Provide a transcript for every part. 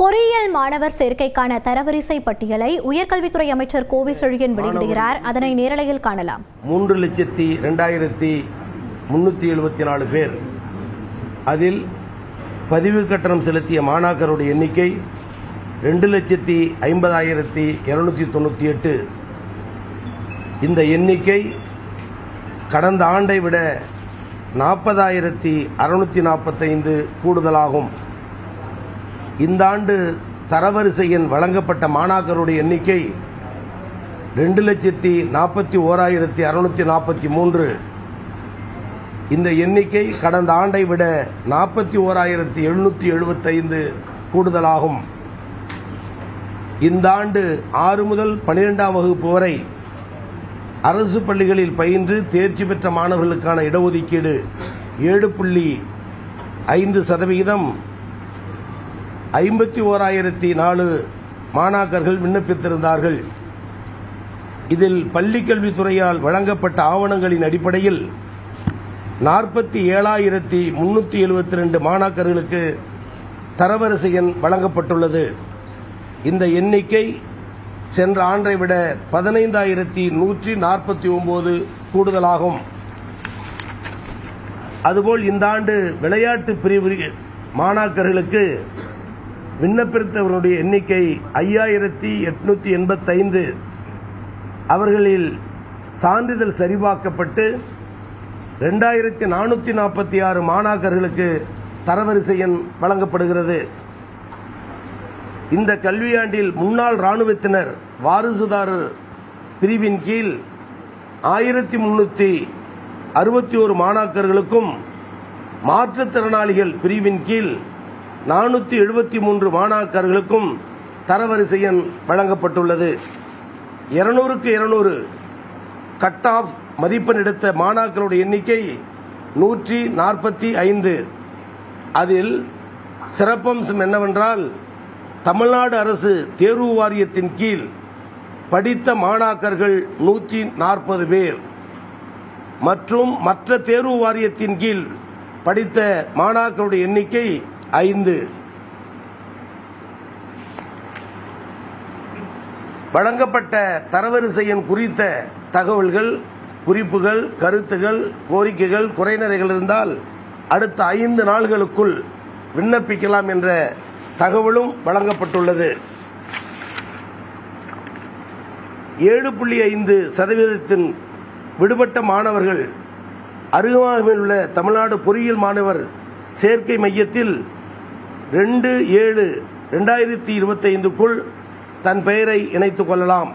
பொறியியல் மாணவர் சேர்க்கைக்கான தரவரிசை பட்டியலை உயர்கல்வித்துறை அமைச்சர் கோவி செழியன் வெளியிடுகிறார். அதனை நேரலையில் காணலாம். மூன்று லட்சத்தி ரெண்டாயிரத்தி முன்னூற்றி எழுபத்தி நாலு பேர். அதில் பதிவு கட்டணம் செலுத்திய மாணாக்கருடைய எண்ணிக்கை ரெண்டு லட்சத்தி ஐம்பதாயிரத்தி இருநூத்தி தொண்ணூற்றி எட்டு. இந்த எண்ணிக்கை கடந்த ஆண்டை விட நாற்பதாயிரத்தி அறுநூத்தி நாற்பத்தைந்து கூடுதலாகும். இந்த ஆண்டு தரவரிசை எண் வழங்கப்பட்ட மாணாக்கருடைய எண்ணிக்கை ரெண்டு லட்சத்தி நாற்பத்தி ஓராயிரத்தி அறுநூத்தி நாற்பத்தி மூன்று. இந்த எண்ணிக்கை கடந்த ஆண்டை விட நாற்பத்தி ஓராயிரத்தி எழுநூத்தி எழுபத்தைந்து கூடுதலாகும். இந்த ஆண்டு ஆறு முதல் பனிரெண்டாம் வகுப்பு வரை அரசு பள்ளிகளில் பயின்று தேர்ச்சி பெற்ற மாணவர்களுக்கான இடஒதுக்கீடு ஏழு புள்ளி ஐந்து சதவிகிதம் ஐம்பத்தி ஓராயிரத்தி நாலு மாணாக்கர்கள் விண்ணப்பித்திருந்தார்கள். இதில் பள்ளிக்கல்வித்துறையால் வழங்கப்பட்ட ஆவணங்களின் அடிப்படையில் நாற்பத்தி ஏழாயிரத்தி முன்னூற்றி எழுபத்தி ரெண்டு மாணாக்கர்களுக்கு தரவரிசை எண் வழங்கப்பட்டுள்ளது. இந்த எண்ணிக்கை சென்ற ஆண்டை விட பதினைந்தாயிரத்தி நூற்றி நாற்பத்தி ஒன்பது கூடுதலாகும். அதுபோல் இந்த ஆண்டு விளையாட்டு பிரிவு மாணாக்கர்களுக்கு விண்ணப்பித்தவர்களுடைய எண்ணிக்கை ஐயாயிரத்தி எட்நூத்தி எண்பத்தைந்து. அவர்களில் சான்றிதழ் சரிபார்க்கப்பட்டு ரெண்டாயிரத்தி நானூற்றி நாற்பத்தி ஆறு மாணாக்கர்களுக்கு தரவரிசை எண் வழங்கப்படுகிறது. இந்த கல்வியாண்டில் முன்னாள் ராணுவத்தினர் வாரிசுதாரர் பிரிவின் கீழ் ஆயிரத்தி முன்னூற்றி அறுபத்தி ஒரு மாணாக்கர்களுக்கும் மாற்றுத்திறனாளிகள் பிரிவின் கீழ் நானூற்றி எழுபத்தி மூன்று மாணாக்கர்களுக்கும் தரவரிசை எண் வழங்கப்பட்டுள்ளது. இருநூறுக்கு இருநூறு கட் ஆஃப் மதிப்பெண் எடுத்த மாணாக்கருடைய எண்ணிக்கை நூற்றி நாற்பத்தி ஐந்து. அதில் சிறப்பம்சம் என்னவென்றால் தமிழ்நாடு அரசு தேர்வு வாரியத்தின் கீழ் படித்த மாணாக்கர்கள் நூற்றி நாற்பது பேர். மற்றும் மற்ற தேர்வு வாரியத்தின் கீழ் படித்த மாணாக்கருடைய எண்ணிக்கை ஐந்து. வழங்கப்பட்ட தரவரிசையின் குறித்த தகவல்கள் குறிப்புகள் கருத்துகள் கோரிக்கைகள் குறைநிறைகள் இருந்தால் அடுத்த ஐந்து நாள்களுக்குள் விண்ணப்பிக்கலாம் என்ற தகவலும் வழங்கப்பட்டுள்ளது. ஏழு புள்ளி ஐந்து சதவீதத்தின் விடுபட்ட மாணவர்கள் அருகாமையில் உள்ள தமிழ்நாடு பொறியியல் மாணவர் சேர்க்கை மையத்தில் ரெண்டு ஏழு ரெண்டாயிரத்தி இருபத்தைந்துக்குள் தன் பெயரை இணைத்துக் கொள்ளலாம்.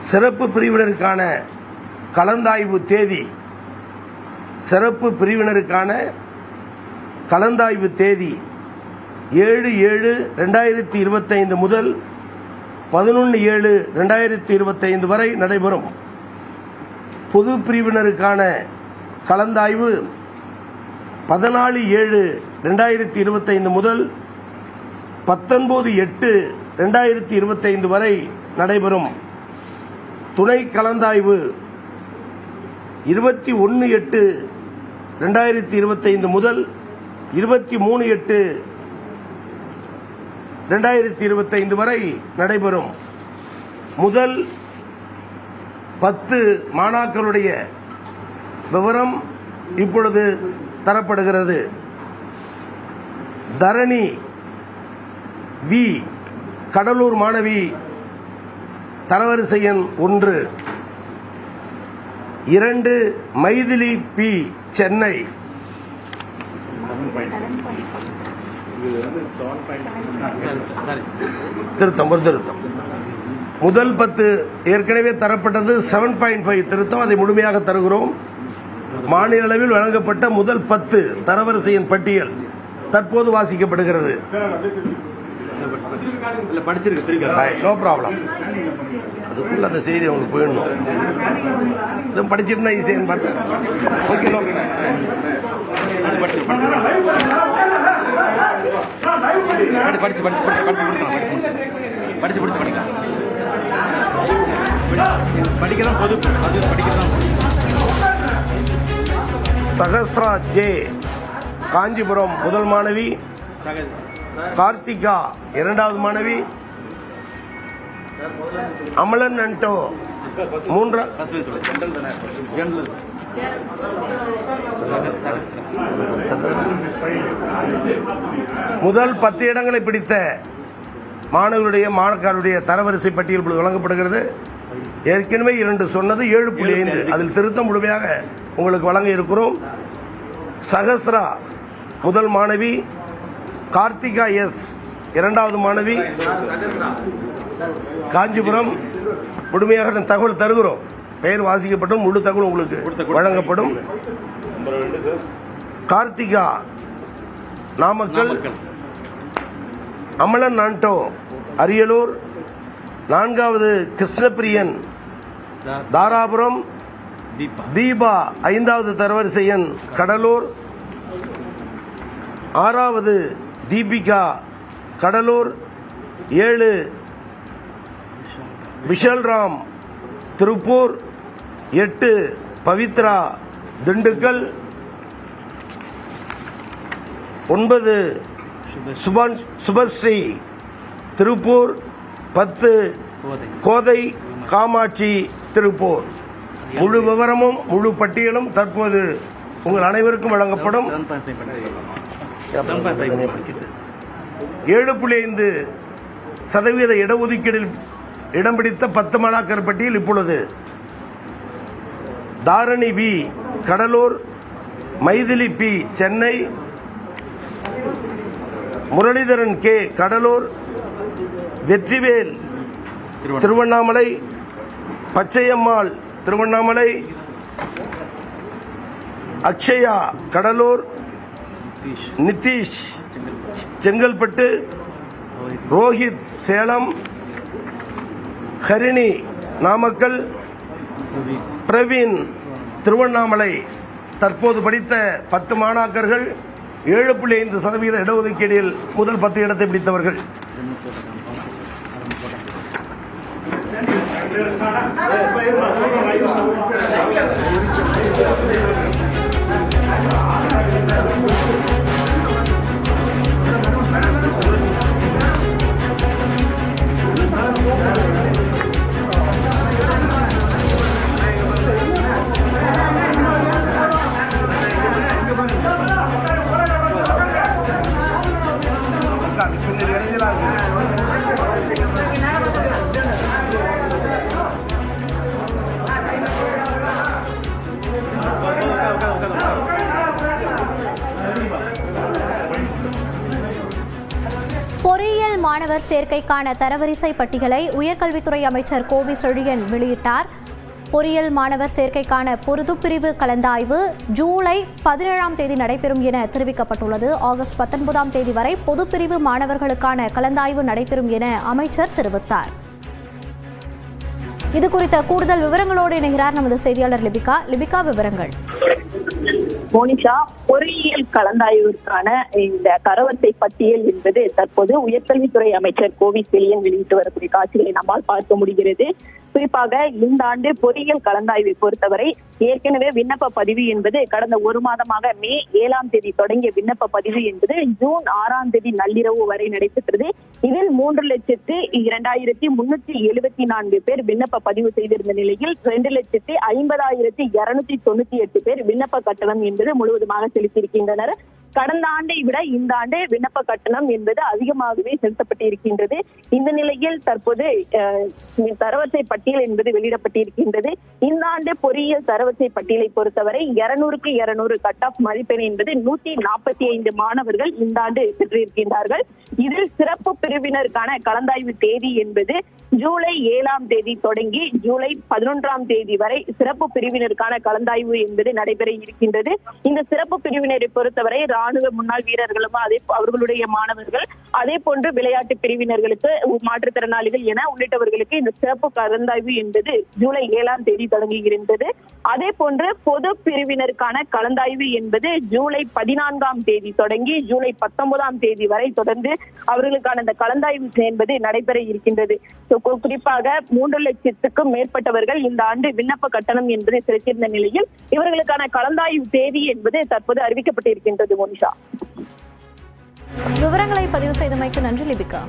சிறப்பு பிரிவினருக்கான கலந்தாய்வு தேதி. சிறப்பு பிரிவினருக்கான கலந்தாய்வு தேதி ஏழு ஏழு ரெண்டாயிரத்தி இருபத்தைந்து முதல் பதினொன்று ஏழு ரெண்டாயிரத்தி இருபத்தைந்து வரை நடைபெறும். பொது பிரிவினருக்கான கலந்தாய்வு பதினாலு ஏழு ரெண்டாயிரத்தி இருபத்தைந்து முதல் பத்தொன்பது எட்டு ரெண்டாயிரத்தி இருபத்தைந்து வரை நடைபெறும். துணை கலந்தாய்வு இருபத்தி ஒன்று எட்டு ரெண்டாயிரத்தி இருபத்தைந்து முதல் இருபத்தி மூணு எட்டு ரெண்டாயிரத்தி இருபத்தைந்து வரை நடைபெறும். முதல் பத்து மாணாக்கருடைய விவரம் இப்பொழுது தரப்படுகிறது. தரணி வி. கடலூர் மாணவி தரவரிசை எண் ஒன்று. இரண்டு மைதிலி பி சென்னை. திருத்தம் ஒரு திருத்தம். முதல் பத்து ஏற்கனவே தரப்பட்டது செவன் பாயிண்ட் ஃபைவ் திருத்தம். அதை முழுமையாக தருகிறோம். மாநில அளவில் வழங்கப்பட்ட முதல் பத்து தரவரிசையின் பட்டியல் தற்போது வாசிக்கப்படுகிறது. நோ ப்ராப்ளம் அதுக்குள்ள அந்த செய்தி அவங்களுக்கு போயிடணும். இது படிச்சிருந்தா ஈஸின்னு பார்த்தேன் ஓகே படிச்சு படிச்சு படிச்சு படிச்சு படிச்சு முடிச்சலாம் படிச்சு படிச்சு படிச்சு படிக்கலாம். படிக்கலாம் பொது அது படிக்கலாம். சகஸ்ரா ஜே காஞ்சிபுரம் முதல் மாணவி. கார்த்திகா இரண்டாவது மாணவி. அமலன் அண்டோ மூன்றா முதல் பத்து இடங்களை பிடித்த மாணவருடைய மாணக்காருடைய தரவரிசை பட்டியல் வழங்கப்படுகிறது. ஏற்கனவே இரண்டு சொன்னது ஏழு புள்ளி ஐந்து. அதில் திருத்தம் முழுமையாக உங்களுக்கு வழங்க இருக்கிறோம். சகஸ்ரா முதல் மாணவி. கார்த்திகா எஸ் இரண்டாவது மாணவி. காஞ்சிபுரம். முழுமையாக தகவல் தருகிறோம். பெயர் வாசிக்கப்பட்டும் முழு தகவல் உங்களுக்கு வழங்கப்படும். கார்த்திகா நாமக்கல் அமலன் நான்டோ அரியலூர். நான்காவது கிருஷ்ணபிரியன் தாராபுரம். தீபா. தீபா ஐந்தாவது தரவரிசை எண் கடலூர். ஆறாவது தீபிகா கடலூர். ஏழு விஷல்ராம் திருப்பூர். எட்டு பவித்ரா திண்டுக்கல் ஒன்பது சுபன் சுபான் சுபஸ்ரீ திருப்பூர் பத்து கோதை காமாட்சி திருப்பூர். முழு விவரமும் முழு பட்டியலும் தற்போது உங்கள் அனைவருக்கும் வழங்கப்படும். ஏழு புள்ளி ஐந்து சதவீத இடஒதுக்கீடில் இடம் பிடித்த பத்து மாணாக்கர் பட்டியல் இப்பொழுது Dharani P Cuddalore Mythili P Chennai Muralidharan K Cuddalore Vetrivel Tiruvannamalai. Pachaiyammal Tiruvannamalai Akshaya Cuddalore Nitish Chengalpattu Rohit Salem Harini Namakkal Praveen Tiruvannamalai தற்போது படித்த பத்து மாணாக்கர்கள் ஏழு புள்ளி ஐந்து சதவீத இடஒதுக்கீடில் முதல் பத்து இடத்தை பிடித்தவர்கள் மாணவர் சேர்க்கைக்கான தரவரிசை பட்டியலை உயர்கல்வித்துறை அமைச்சர் கோவி செழியன் வெளியிட்டார். பொறியியல் மாணவர் சேர்க்கைக்கான பொருதுப்பிரிவு கலந்தாய்வு ஜூலை பதினேழாம் தேதி நடைபெறும் என தெரிவிக்கப்பட்டுள்ளது. ஆகஸ்ட் பத்தொன்பதாம் தேதி வரை பொதுப்பிரிவு மாணவர்களுக்கான கலந்தாய்வு நடைபெறும் என அமைச்சர் தெரிவித்தார். இது குறித்த கூடுதல் விவரங்களோடு இணைகிறார் நமது செய்தியாளர் லிபிகா. லிபிகா விவரங்கள். மோனிஷா பொறியியல் கலந்தாய்விற்கான இந்த தரவரிசை பட்டியல் என்பது தற்போது உயர்கல்வித்துறை அமைச்சர் கோவி செழியன் வெளியிட்டு வரக்கூடிய காட்சிகளை நம்மால் பார்க்க முடிகிறது. குறிப்பாக இந்த ஆண்டு பொறியியல் கலந்தாய்வை பொறுத்தவரை ஏற்கனவே விண்ணப்ப பதிவு என்பது கடந்த ஒரு மாதமாக மே ஏழாம் தேதி தொடங்கிய விண்ணப்ப பதிவு என்பது ஜூன் ஆறாம் தேதி நள்ளிரவு வரை நடைபெற்றது. இதில் மூன்று லட்சத்து இரண்டாயிரத்தி முன்னூத்தி எழுபத்தி நான்கு பேர் விண்ணப்ப பதிவு செய்திருந்த நிலையில் இரண்டு லட்சத்தி ஐம்பதாயிரத்தி இருநூத்தி தொண்ணூத்தி எட்டு பேர் விண்ணப்ப கட்டணம் என்பது முழுவதுமாக செலுத்தியிருக்கின்றனர். கடந்த ஆண்டை விட இந்த ஆண்டு விண்ணப்ப கட்டணம் என்பது அதிகமாகவே செலுத்தப்பட்டிருக்கின்றது. இந்த நிலையில் தற்போது தரவரிசை பட்டியல் என்பது வெளியிடப்பட்டிருக்கின்றது. இந்த ஆண்டு பொறியியல் தரவரிசை பட்டியலை பொறுத்தவரை இருநூறுக்கு இருநூறு கட் ஆஃப் மதிப்பெண் என்பது நூத்தி நாற்பத்தி ஐந்து மாணவர்கள் இந்த ஆண்டு பெற்றிருக்கின்றார்கள். இதில் சிறப்பு பிரிவினருக்கான கலந்தாய்வு தேதி என்பது ஜூலை ஏழாம் தேதி தொடங்கி ஜூலை பதினொன்றாம் தேதி வரை சிறப்பு பிரிவினருக்கான கலந்தாய்வு என்பது நடைபெற இருக்கின்றது. இந்த சிறப்பு பிரிவினரை பொறுத்தவரை ராணுவ முன்னாள் வீரர்களும் அதே அவர்களுடைய மாணவர்கள் அதே போன்று விளையாட்டு பிரிவினர்களுக்கு மாற்றுத்திறனாளிகள் என உள்ளிட்டவர்களுக்கு இந்த சிறப்பு கலந்தாய்வு என்பது ஜூலை ஏழாம் தேதி தொடங்குகின்றது அதே போன்று பொது பிரிவினருக்கான கலந்தாய்வு என்பது ஜூலை பதினான்காம் தேதி தொடங்கி ஜூலை பத்தொன்பதாம் தேதி வரை தொடர்ந்து அவர்களுக்கான இந்த கலந்தாய்வு என்பது நடைபெற இருக்கின்றது. குறிப்பாக மூன்று லட்சத்துக்கும் மேற்பட்டவர்கள் இந்த ஆண்டு விண்ணப்ப கட்டணம் என்பதை செலுத்தியிருந்த நிலையில் இவர்களுக்கான கலந்தாய்வு தேதி என்பது தற்போது அறிவிக்கப்பட்டிருக்கின்றது மோனிஷா. விவரங்களை பதிவு செய்தமைக்கு நன்றி லிபிகா.